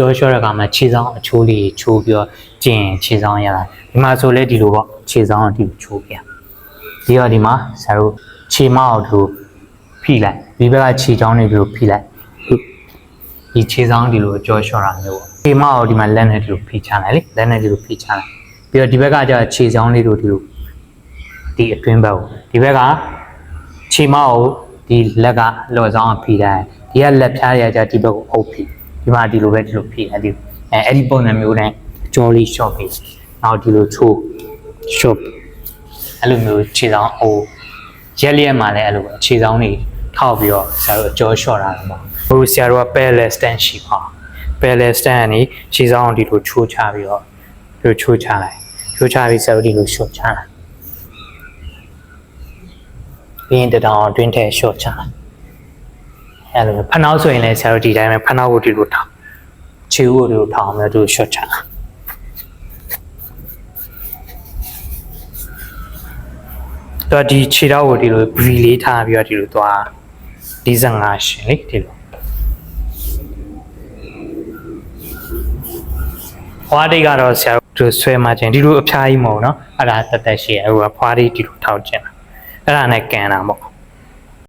ကြောလျှော့တဲ့အခါမှာခြေဆောင်အချိုးလေးချိုးပြီးတော့ကျင်ခြေဆောင်ရတာဒီမှာဆိုလဲဒီလိုပေါ့ခြေဆောင်ဒီလိုချိုးပြဒီတော့ဒီမှာဆရာတို့ခြေမအောင်ဒီလိုဖိလိုက်ဒီဘက်ကခြေချောင်းတွေဒီလိုဖိလိုက်ဒီခြေဆောင်ဒီလိုကြောလျှော့တာမျိုးပေါ့ခြေမအောင်ဒီမှာလက်နဲ့ဒီလိုဖိချလိုက်လေလက်နဲ့ဒီလိုဖိချလိုက်ပြီးတော့ဒီဘက်ကကျခြေဆောင်လေးတို့ဒီလိုဒီအတွင်းဘက်ကိုဒီဘက်ကခြေမအောင်ဒီလက်ကလော်ဆောင်ဖိလိုက်ဒီကလက်ဖြားရကြဒီဘက်ကိုအုပ်ဖိ ဒီမှာဒီလိုပဲဒီလိုဖိအဲ့ဒီအဲအဲ့ဒီပုံစံမျိုးနဲ့ကြောလေး short ဖိနောက်ဒီလိုချိုး short အဲ့လိုမျိုးခြေဆောင်ဟိုရက်လျက်မှာလည်းအဲ့လိုပဲခြေဆောင်တွေထောက်ပြီးတော့ဆရာတို့အကျော်လျှော့တာတော့ပေါ့ဟိုဆရာတို့က parallel stand ရှိပါ parallel stand ကနေခြေဆောင်ကိုဒီလိုချိုးချပြီးတော့ဒီလိုချိုးချလိုက်ချိုးချပြီးဆရာတို့ဒီလိုလျှော့ချလိုက်ပြီးရင်တတောင်အတွင်းထဲလျှော့ချလိုက် အဲ့လိုဖနှောက်ဆိုရင်လည်းဆရာတို့ဒီတိုင်းပဲဖနှောက်ကိုဒီလိုထောင်ခြေဦးကိုဒီလိုထောင်မျိုးသူ short ချတာတော့ဒီခြေထောက်ကိုဒီလို bree လေးထားပြီးတော့ဒီလိုသွား45ရှင်လေဒီလိုဖွားတိတ်ကတော့ဆရာတို့ဆွဲမှခြင်းဒီလိုအဖျားကြီးမဟုတ်နော်အဲ့ဒါတက်တက်ရှိရဟိုဖွားတိတ်ဒီလိုထောက်ခြင်းအဲ့ဒါနဲ့ကန်တာပေါ့